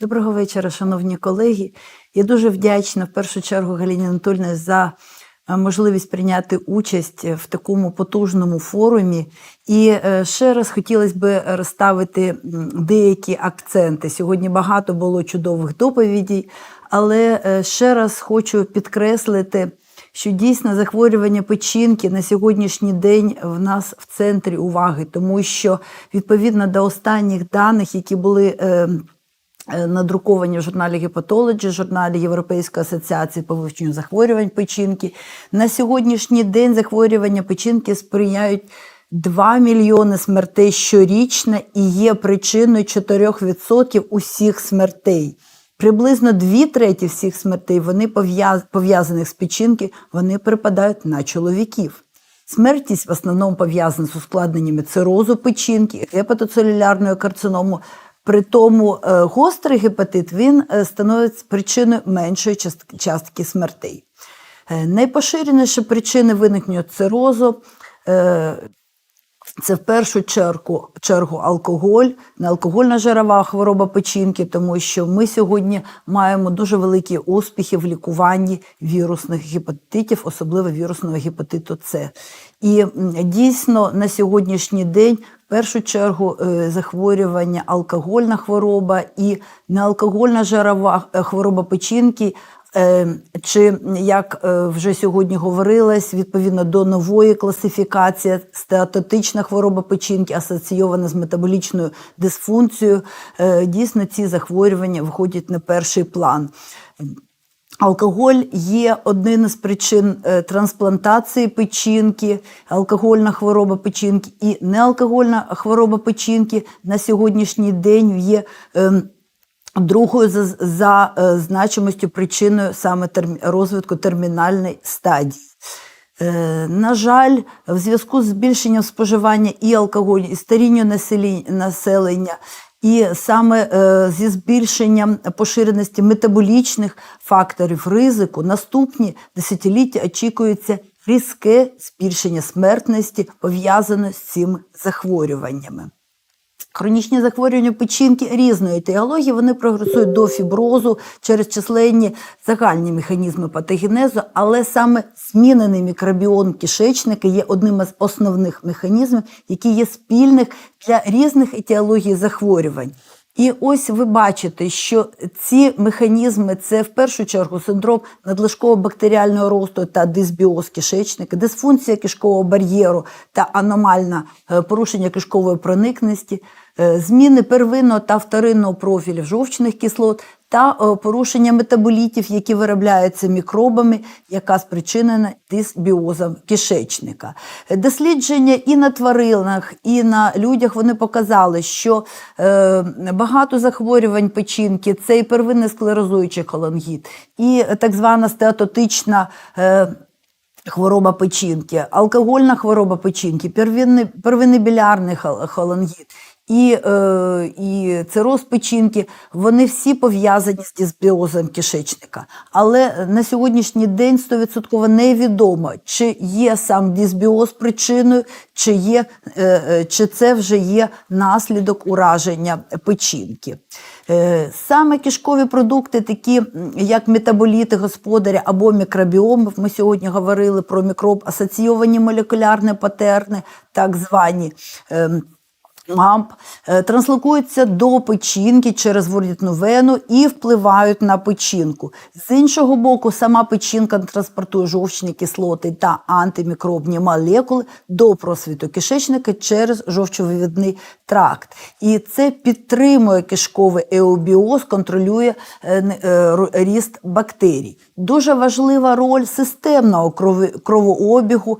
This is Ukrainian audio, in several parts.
Доброго вечора, шановні колеги. Я дуже вдячна в першу чергу Галіні Анатольовні за е, можливість прийняти участь в такому потужному форумі. І е, ще раз хотілося б розставити деякі акценти. Сьогодні багато було чудових доповідей, але е, ще раз хочу підкреслити. Що дійсно захворювання печінки на сьогоднішній день в нас в центрі уваги, тому що відповідно до останніх даних, які були е, е, надруковані в журналі Hepatology, журналі Європейської асоціації по вивченню захворювань печінки, на сьогоднішній день захворювання печінки сприяють 2 мільйони смертей щорічно і є причиною 4% усіх смертей. Приблизно дві треті всіх смертей вони пов'яз- пов'язаних з печінки, вони припадають на чоловіків. Смертність в основному пов'язана з ускладненнями цирозу печінки, гепатоцелюлярної карциному. При тому е, гострий гепатит він е, становить причиною меншої частки, смертей. Е, Найпоширеніші причини виникнення цирозу це в першу чергу, чергу алкоголь, неалкогольна жирова хвороба печінки, тому що ми сьогодні маємо дуже великі успіхи в лікуванні вірусних гепатитів, особливо вірусного гепатиту С. І дійсно на сьогоднішній день першу чергу е, захворювання алкогольна хвороба і неалкогольна жирова е, хвороба печінки Е, Чи як вже сьогодні говорилось, відповідно до нової класифікації, стеатотична хвороба печінки асоційована з метаболічною дисфункцією, дійсно ці захворювання виходять на перший план. Алкоголь є одним із причин е, трансплантації печінки, алкогольна хвороба печінки і неалкогольна хвороба печінки на сьогоднішній день є. ем, Другою за, за е, значимостю причиною саме терм, розвитку термінальної стадії. Е, на жаль, в зв'язку з збільшенням споживання і алкоголю, і старінню населення, і саме е, зі збільшенням поширеності метаболічних факторів ризику, наступні десятиліття очікується різке збільшення смертності, пов'язане з цими захворюваннями. Хронічні захворювання печінки різної теології вони прогресують до фіброзу через численні загальні механізми патогенезу, але саме змінений мікробіом кишечника є одним із основних механізмів, які є спільних для різних етіологій захворювань. І ось ви бачите, що ці механізми це в першу чергу синдром надлишкового бактеріального росту та дисбіоз кишечника, дисфункція кишкового бар'єру та аномальне е, порушення кишкової проникності, е, зміни первинного та вторинного профілів жовчних кислот та е, порушення метаболітів, які виробляються мікробами, яка спричинена дисбіозом кишечника. Дослідження і на тваринах, і на людях вони показали, що е, багато захворювань печінки це і первинний склерозуючий колонгіт, і так звана стеатотична. Е, Хвороба печінки, алкогольна хвороба печінки, первинний, первинний білярний хол- холангіт і, е, і цироз печінки, вони всі пов'язані з дисбіозом кишечника. Але на сьогоднішній день 100% невідомо, чи є сам дисбіоз причиною, чи, є, е, е, чи це вже є наслідок ураження печінки. Е, Саме кишкові продукти, такі як метаболіти господаря або мікробіоми, ми сьогодні говорили про мікроб, асоційовані молекулярні патерни, так звані. ем, МАМП е, транслокуються до печінки через ворітну вену і впливають на печінку. З іншого боку, сама печінка транспортує жовчні кислоти та антимікробні молекули до просвіту кишечника через жовчовивідний тракт. І це підтримує кишковий еобіоз, контролює е, е, ріст бактерій. Дуже важлива роль системного кровообігу.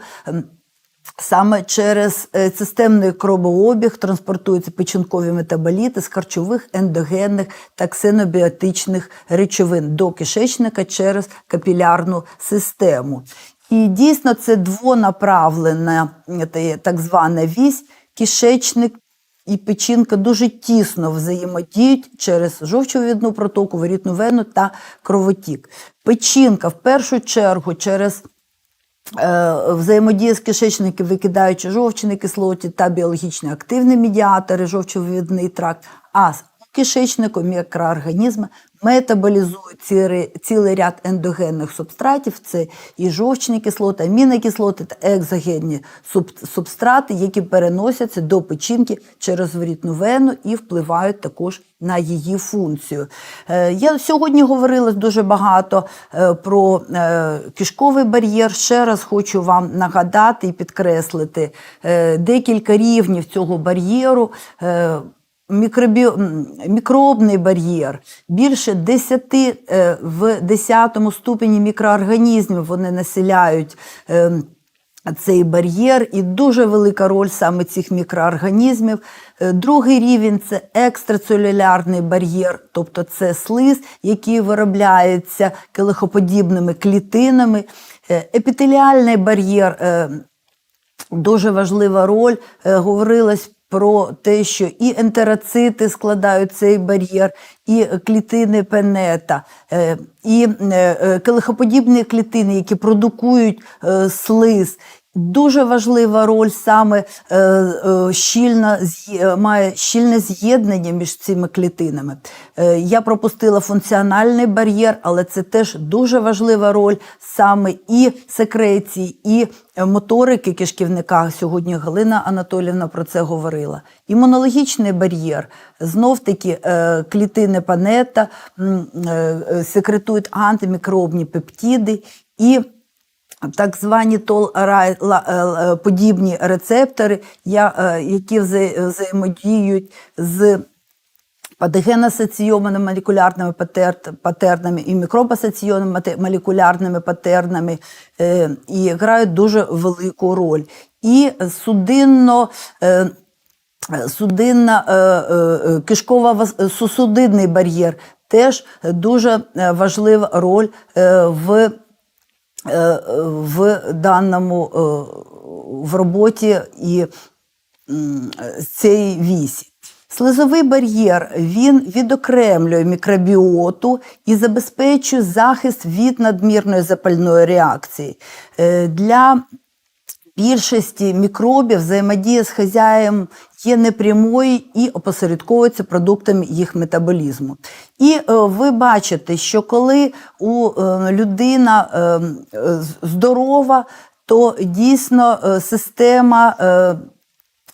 Саме через е, системний кровообіг транспортуються печінкові метаболіти з харчових, ендогенних та ксенобіотичних речовин до кишечника через капілярну систему. І дійсно це двонаправлена е, так звана вісь, кишечник і печінка дуже тісно взаємодіють через жовчовідну протоку, ворітну вену та кровотік. Печінка в першу чергу через взаємодія з кишечників, викидаючи жовчні кислоті та біологічно активні медіатори, жовчовідний тракт, а з кишечником мікроорганізми метаболізують цілий, цілий ряд ендогенних субстратів. Це і жовчні кислоти, амінокислоти та екзогенні суб- субстрати, які переносяться до печінки через ворітну вену і впливають також на її функцію. Е, Я сьогодні говорила дуже багато е, про е, кишковий бар'єр. Ще раз хочу вам нагадати і підкреслити декілька рівнів цього бар'єру. Мікробі... Мікробний бар'єр більше 10 е, в 10 ступені мікроорганізмів вони населяють е, цей бар'єр, і дуже велика роль саме цих мікроорганізмів. Е, Другий рівень це екстрацелюлярний бар'єр, тобто це слиз, який виробляється келихоподібними клітинами. Е, Епітеліальний бар'єр дуже важлива роль. Говорилось про те, що і ентероцити складають цей бар'єр, і клітини пенета, е, і е, е, келихоподібні клітини, які продукують слиз. Дуже важлива роль саме е, е, щільна, е, має щільне з'єднання між цими клітинами. Е, я пропустила функціональний бар'єр, але це теж дуже важлива роль саме і секреції, і е, моторики кишківника. Сьогодні Галина Анатолівна про це говорила. Імунологічний бар'єр. Знов таки е, клітини панета е, е, секретують антимікробні пептиди і так звані подібні рецептори, е, які взаємодіють з патогенасоційованими молекулярними патернами і мікробасоційованими мате- молекулярними патернами е, і грають дуже велику роль. І судинно е, судинна е, е, е, кишкова сусудинний бар'єр теж дуже е, важлива роль е, в е, в даному е, в роботі і цій вісі. Слизовий бар'єр він відокремлює мікробіоту і забезпечує захист від надмірної запальної реакції. Е, Для більшості мікробів взаємодія з хазяєм є непрямою і опосередковується продуктами їх метаболізму. І е, ви бачите, що коли у е, людина е, здорова, то дійсно система.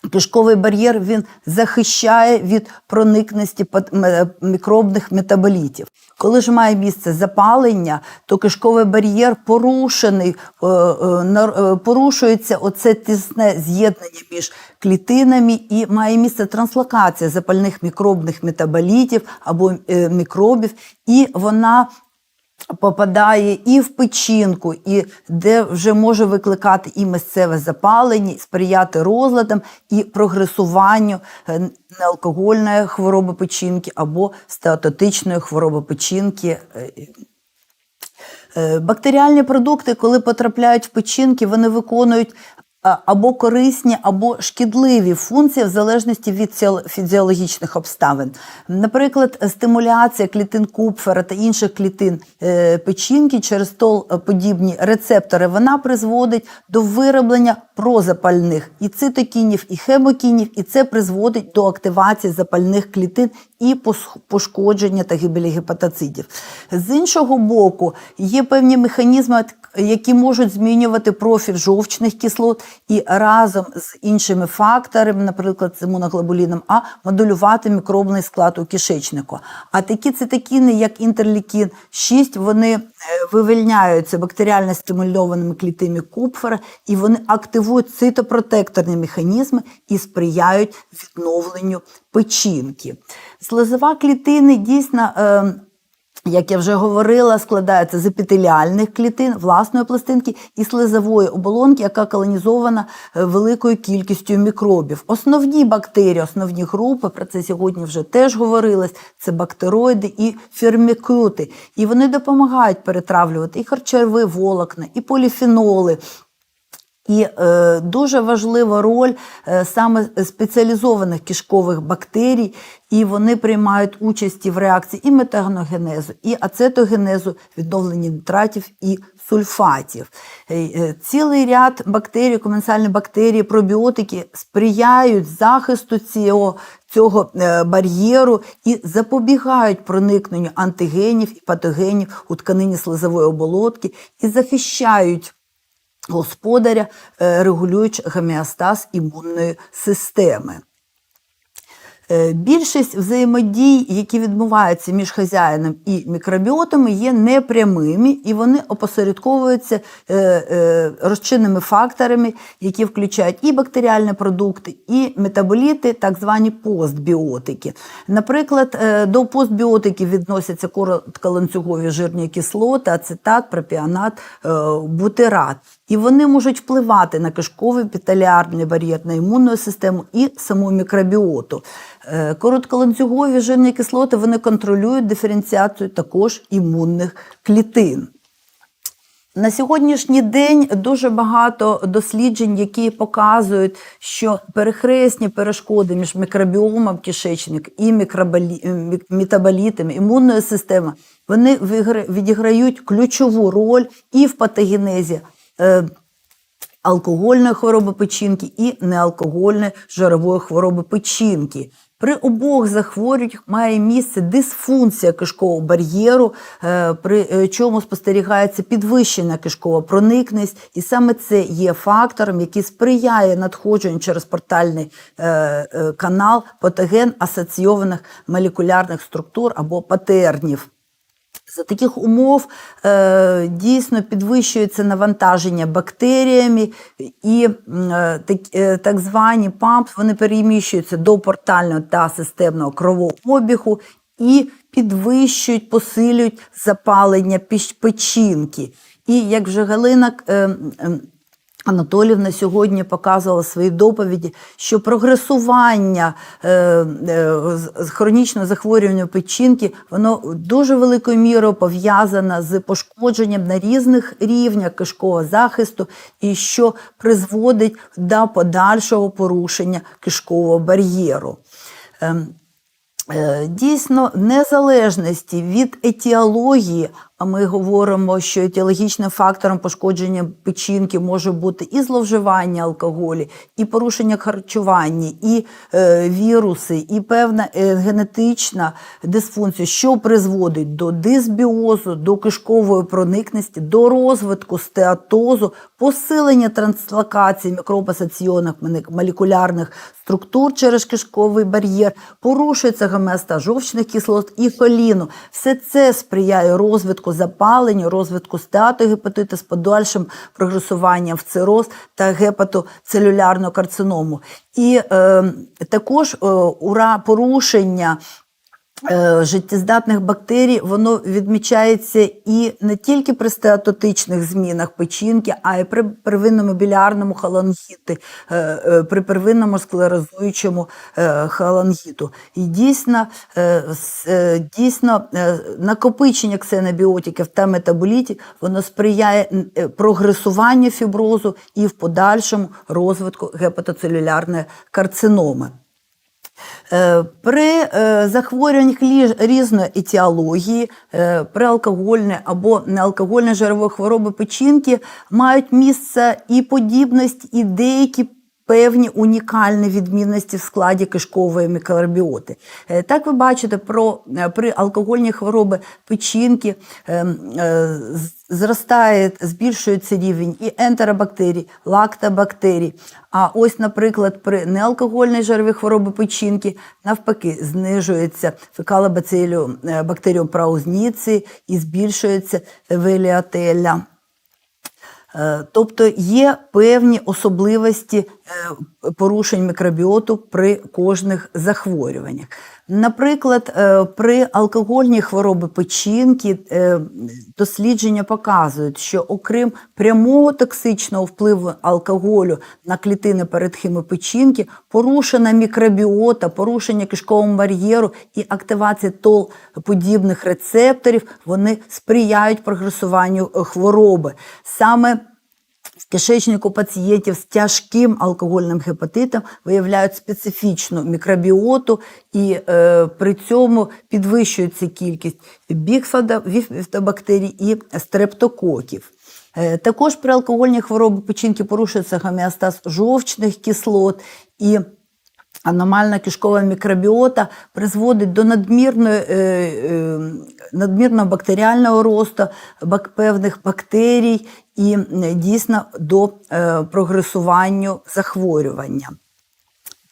Е, Кишковий бар'єр він захищає від проникності пат- мікробних метаболітів. Коли ж має місце запалення, то кишковий бар'єр порушений, е, е, е, порушується оце тісне з'єднання між клітинами і має місце транслокація запальних мікробних метаболітів або е, мікробів, і вона попадає і в печінку, і де вже може викликати і місцеве запалення, сприяти розладам і прогресуванню е, неалкогольної хвороби печінки або стеатотичної хвороби печінки. е, Е, Бактеріальні продукти, коли потрапляють в печінки, вони виконують або корисні, або шкідливі функції в залежності від фізіологічних обставин. Наприклад, стимуляція клітин купфера та інших клітин е, печінки через подібні рецептори вона призводить до вироблення прозапальних і цитокінів, і хемокінів, і це призводить до активації запальних клітин і пошкодження та гибелі гепатоцидів. З іншого боку, є певні механізми, які можуть змінювати профіль жовчних кислот і разом з іншими факторами, наприклад, з імуноглобуліном А, модулювати мікробний склад у кишечнику. А такі цитокіни, як інтерлікін 6, вони е, вивільняються бактеріально стимульованими клітинами Купфера, і вони активують цитопротекторні механізми і сприяють відновленню печінки. Слизова клітини дійсно. Е, як я вже говорила, складається з епітеліальних клітин, власної пластинки і слизової оболонки, яка колонізована е, великою кількістю мікробів. Основні бактерії, основні групи, про це сьогодні вже теж говорилось, це бактероїди і фермікути. І вони допомагають перетравлювати і харчові волокна, і поліфеноли, і е, дуже важлива роль е, саме спеціалізованих кишкових бактерій, і вони приймають участь в реакції і метагенезу, і ацетогенезу, відновленні нітратів і сульфатів. Е, е, Цілий ряд бактерій, коменсальні бактерії, пробіотики сприяють захисту цього, цього е, бар'єру і запобігають проникненню антигенів і патогенів у тканині слизової оболотки і захищають господаря, е, регулюючи гомеостаз імунної системи. Е, Більшість взаємодій, які відбуваються між хазяїном і мікробіотами, є непрямими і вони опосередковуються е, розчинними факторами, які включають і бактеріальні продукти, і метаболіти, так звані постбіотики. Наприклад, до постбіотиків відносяться коротколанцюгові жирні кислоти, ацетат, пропіонат, е, бутират. І вони можуть впливати на кишковий епітеліарний бар'єр, на імунну систему і саму мікробіоту. Е, Коротколанцюгові жирні кислоти вони контролюють диференціацію також імунних клітин. На сьогоднішній день дуже багато досліджень, які показують, що перехресні перешкоди між мікробіомом кишечника і е, метаболітами імунної системи, вони відіграють ключову роль і в патогенезі. Е, алкогольної хвороби печінки і неалкогольної жирової хвороби печінки. При обох захворюваннях має місце дисфункція кишкового бар'єру, е, при е, чому спостерігається підвищена кишкова проникність, і саме це є фактором, який сприяє надходженню через портальний канал патоген асоційованих молекулярних структур або патернів. За таких умов е, дійсно підвищується навантаження бактеріями, і е, так, е, так звані ПАМП вони переміщуються до портального та системного кровообігу і підвищують, посилюють запалення печінки. І як вже Галина е, м, Анатолівна сьогодні показувала в своїй доповіді, що прогресування е, е, захворювання печінки воно дуже великою мірою пов'язане з пошкодженням на різних рівнях кишкового захисту, і що призводить до подальшого порушення кишкового бар'єру. Ем, Е, Дійсно, в незалежності від етіології, ми говоримо, що етіологічним фактором пошкодження печінки може бути і зловживання алкоголю, і порушення харчування, і е, віруси, і певна е, генетична дисфункція, що призводить до дисбіозу, до кишкової проникності, до розвитку стеатозу, посилення транслокації мікробасаційних молекулярних структур через кишковий бар'єр, порушується гомеостаз жовчних кислот і холіну. Все це сприяє розвитку запалення, розвитку стеатогепатиту з подальшим прогресуванням в цироз та гепатоцелюлярну карциному. І е, також е, ура порушення життєздатних бактерій, воно відмічається і не тільки при стеатотичних змінах печінки, а й при первинному білярному холангіті, е, е, при первинному склерозуючому е, холангіту. І дійсно, е, е, дійсно е, накопичення ксенобіотиків та метаболітів воно сприяє е, прогресуванню фіброзу і в подальшому розвитку гепатоцелюлярної карциноми. Е, При е, захворюваннях різної етіології, е, при алкогольне або неалкогольне жирової хвороби печінки мають місце і подібність, і деякі певні унікальні відмінності в складі кишкової мікробіоти. Е, Так ви бачите, про, е, при алкогольній хворобі печінки е, е, зростає, збільшується рівень і ентеробактерій, лактобактерій. А ось, наприклад, при неалкогольній жировій хворобі печінки навпаки знижується фекалобациліум бактеріум праузніці і збільшується веліотеля. Е, Тобто є певні особливості порушень мікробіоту при кожних захворюваннях. Наприклад, е, при алкогольній хворобі печінки е, дослідження показують, що окрім прямого токсичного впливу алкоголю на клітини передхими печінки, порушена мікробіота, порушення кишкового бар'єру і активація тол подібних рецепторів, вони сприяють прогресуванню е, хвороби. Саме кишечнику пацієнтів з тяжким алкогольним гепатитом виявляють специфічну мікробіоту, і е, при цьому підвищується кількість біфідобактерій і стрептококів. Е, Також при алкогольній хворобі печінки порушується гомеостаз жовчних кислот і Аномальна кишкова мікробіота призводить до надмірної, е, е, надмірного бактеріального росту певних бактерій і е, дійсно до е, прогресування захворювання.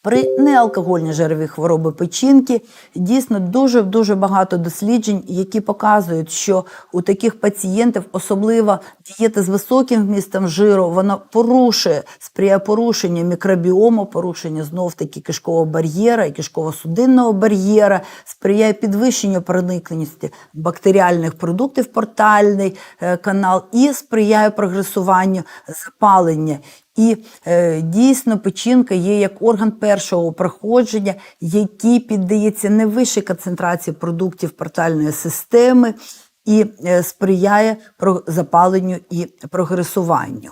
При неалкогольній жировій хвороби печінки дійсно дуже дуже багато досліджень, які показують, що у таких пацієнтів, особливо дієта з високим вмістом жиру, вона порушує, сприяє порушенню мікробіому, порушенню знов таки кишкового бар'єра і кишково-судинного бар'єра, сприяє підвищенню проникненості бактеріальних продуктів портальний е, канал і сприяє прогресуванню запалення. І е, дійсно печінка є як орган першого проходження, який піддається не вищій концентрації продуктів портальної системи і е, сприяє запаленню і прогресуванню.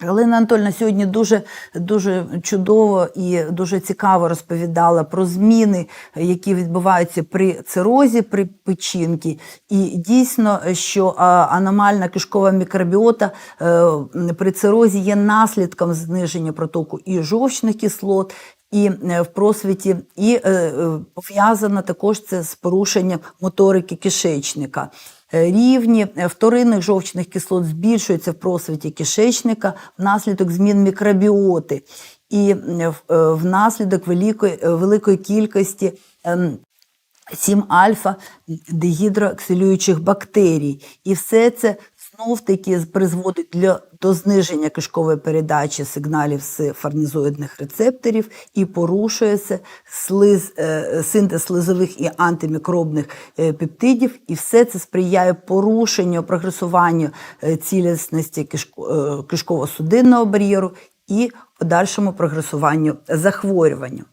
Галина Анатольовна сьогодні дуже, дуже чудово і дуже цікаво розповідала про зміни, які відбуваються при цирозі, при печінці. І дійсно, що аномальна кишкова мікробіота е, при цирозі є наслідком зниження протоку і жовчних кислот, і е, в просвіті, і е, е, пов'язано також це з порушенням моторики кишечника. Е, Рівні е, вторинних жовчних кислот збільшуються в просвіті кишечника внаслідок змін мікробіоти і е, внаслідок великої, великої кількості ем, 7 альфа дегідроксилюючих бактерій. І все це знов таки призводить для, до зниження кишкової передачі сигналів з фарнезоїдних рецепторів і порушується слиз, е, синтез слизових і антимікробних е, пептидів. І все це сприяє порушенню, прогресуванню е, цілісності кишко- кишково-судинного бар'єру і подальшому прогресуванню захворювання.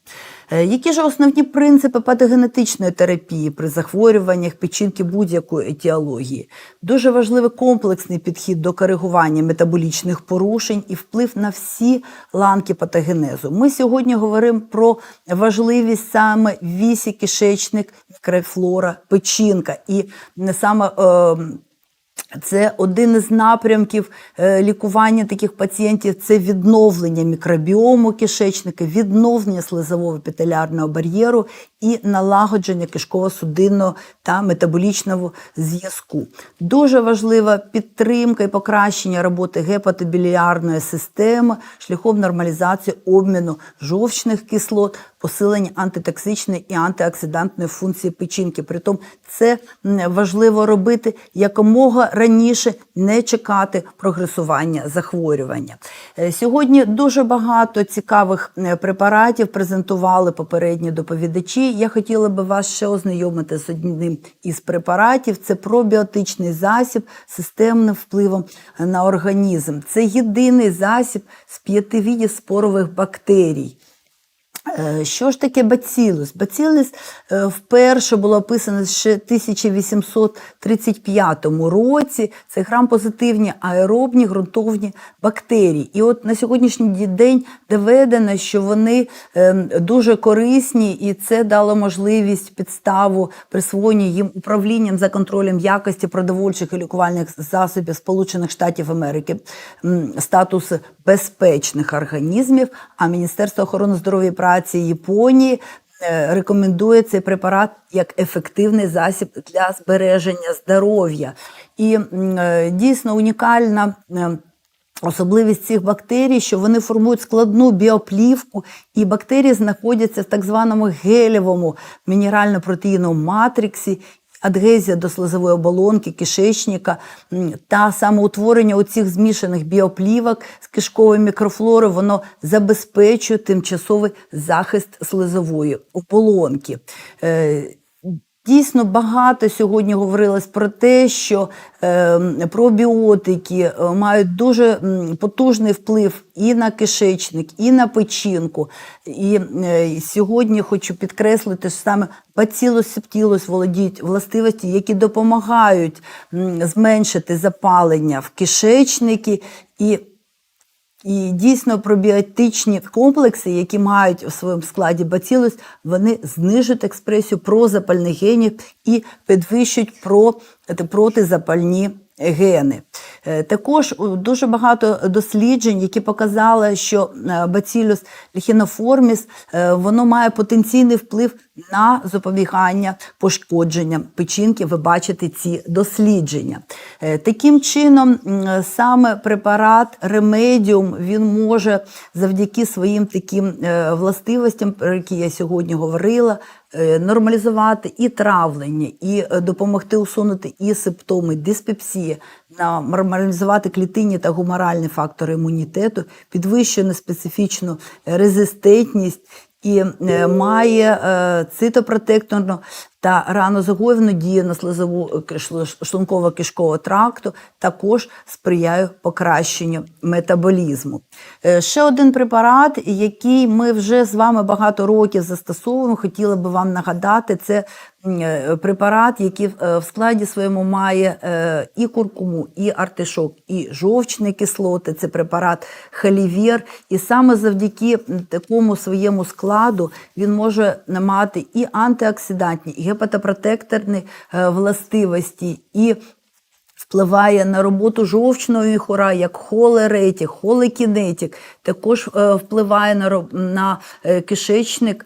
Е, Які ж основні принципи патогенетичної терапії при захворюваннях печінки будь-якої етіології? Дуже важливий комплексний підхід до коригування метаболічних порушень і вплив на всі ланки патогенезу. Ми сьогодні говоримо про важливість саме вісі кишечник, мікрофлора, печінка і саме. Це один із напрямків е, лікування таких пацієнтів. Це відновлення мікробіому кишечника, відновлення слизового епітелярного бар'єру і налагодження кишково-судинного та метаболічного зв'язку. Дуже важлива підтримка і покращення роботи гепатобіліарної системи шляхом нормалізації обміну жовчних кислот, посилення антитоксичної і антиоксидантної функції печінки. Притом це важливо робити якомога раніше, не чекати прогресування захворювання. Е, Сьогодні дуже багато цікавих е, препаратів презентували попередні доповідачі. Я хотіла би вас ще ознайомити з одним із препаратів. Це пробіотичний засіб системним впливом на організм. Це єдиний засіб з п'яти видів спорових бактерій. Е, Що ж таке бацилус? Бацилус е, вперше було описано ще в 1835 році. Це грам-позитивні аеробні ґрунтовні бактерії. І от на сьогоднішній день доведено, що вони е, дуже корисні, і це дало можливість підставу присвоєння їм управлінням за контролем якості продовольчих і лікувальних засобів Сполучених Штатів Америки статус безпечних організмів. А Міністерство охорони здоров'я і Японії е, рекомендує цей препарат як ефективний засіб для збереження здоров'я. І е, дійсно унікальна. е, Особливість цих бактерій, що вони формують складну біоплівку, і бактерії знаходяться в так званому гелєвому мінерально-протеїновому матриксі, адгезія до слизової оболонки, кишечника та самоутворення оцих змішаних біоплівок з кишкової мікрофлори, воно забезпечує тимчасовий захист слизової оболонки. Дійсно багато сьогодні говорилось про те, що е, пробіотики е, мають дуже потужний вплив і на кишечник, і на печінку. І е, сьогодні хочу підкреслити, що саме бацилус септілус володіють властивості, які допомагають зменшити запалення в кишечники і і дійсно пробіотичні комплекси, які мають у своєму складі бацилус, вони знижують експресію прозапальних генів і підвищують про, протизапальні гени. Е, Також дуже багато досліджень, які показали, що е, lichenoformis, е, воно має потенційний вплив на запобігання пошкодження печінки. Ви бачите ці дослідження. Е, Таким чином, саме препарат Remedium, він може завдяки своїм таким е, властивостям, про які я сьогодні говорила, е, нормалізувати і травлення, і допомогти усунути і симптоми диспепсії, нормалізувати клітинні та гуморальні фактори імунітету, підвищену специфічну резистентність і е, має е, цитопротекторну та ранозагоєвну дію на слизову шлунково-кишкового тракту, також сприяє покращенню метаболізму. Е, Ще один препарат, який ми вже з вами багато років застосовуємо, хотіла би вам нагадати, це е, препарат, який е, в складі своєму має е, і куркуму, і артишок, і жовчні кислоти. Це препарат Халівір. І саме завдяки такому своєму складу він може мати і антиоксидантні, і гепатопротекторні е, властивості, і впливає на роботу жовчного міхура, як холеретик, холекінетик, також е, впливає на, на е, кишечник,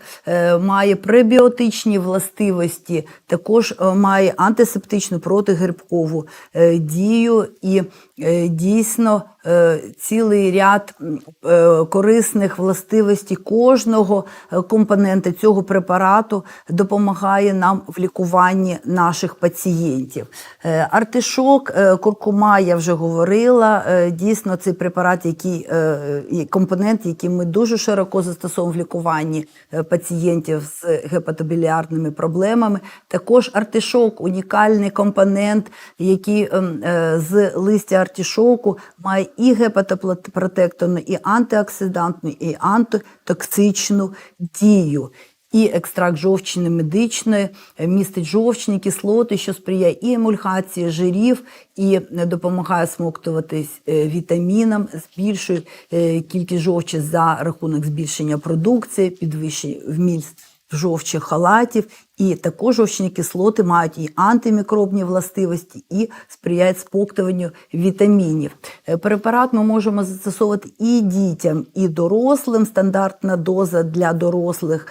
має пребіотичні властивості, також має антисептичну протигрибкову дію і дійсно цілий ряд е, корисних властивостей кожного е, компонента цього препарату допомагає нам в лікуванні наших пацієнтів. Е, Артишок, е, куркума, я вже говорила. е, Дійсно, цей препарат, який е, компонент, який ми дуже широко застосовуємо в лікуванні е, пацієнтів з гепатобіліарними проблемами. Також артишок унікальний компонент, який ем, е, з листя артишоку має і гепатопротекторну, і антиоксидантну, і антитоксичну дію. І екстракт жовчини медичної е, містить жовчні кислоти, що сприяє і емульгації жирів, і е, допомагає смоктуватись е, вітамінам, збільшує кількість жовчі за рахунок збільшення продукції, підвищення вміст жовчих халатів, і також жовчні кислоти мають і антимікробні властивості, і сприяють споктуванню вітамінів. Е, Препарат ми можемо застосовувати і дітям, і дорослим. Стандартна доза для дорослих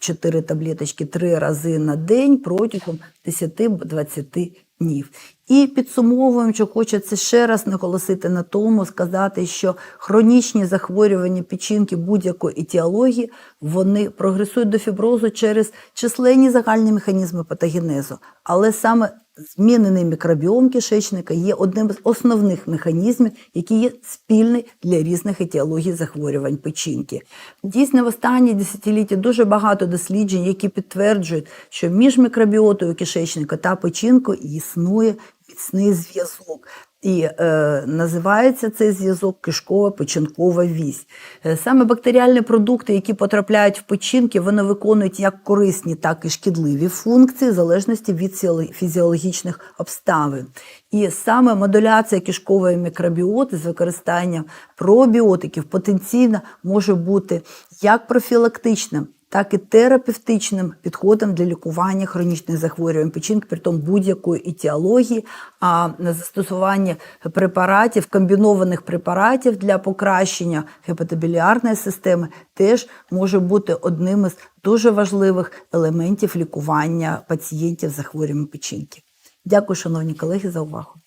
2-4 таблеточки 3 рази на день протягом 10-20 днів. І підсумовуючи, хочеться ще раз наголосити на тому, сказати, що хронічні захворювання печінки будь-якої етіології вони прогресують до фіброзу через численні загальні механізми патогенезу. Але саме змінений мікробіом кишечника є одним з основних механізмів, який є спільний для різних етіологій захворювань печінки. Дійсно, в останні десятиліття дуже багато досліджень, які підтверджують, що між мікробіотою кишечника та печінкою існує міцний зв'язок. І е, називається цей зв'язок кишкова печінкова вісь. Е, саме бактеріальні продукти, які потрапляють в печінки, вони виконують як корисні, так і шкідливі функції в залежності від фізіологічних обставин. І саме модуляція кишкової мікробіоти з використанням пробіотиків потенційно може бути як профілактичним, так і терапевтичним підходом для лікування хронічних захворювань печінки, при тому будь-якої етіології, а застосування препаратів, комбінованих препаратів для покращення гепатобіліарної системи теж може бути одним із дуже важливих елементів лікування пацієнтів з захворюванням печінки. Дякую, шановні колеги, за увагу.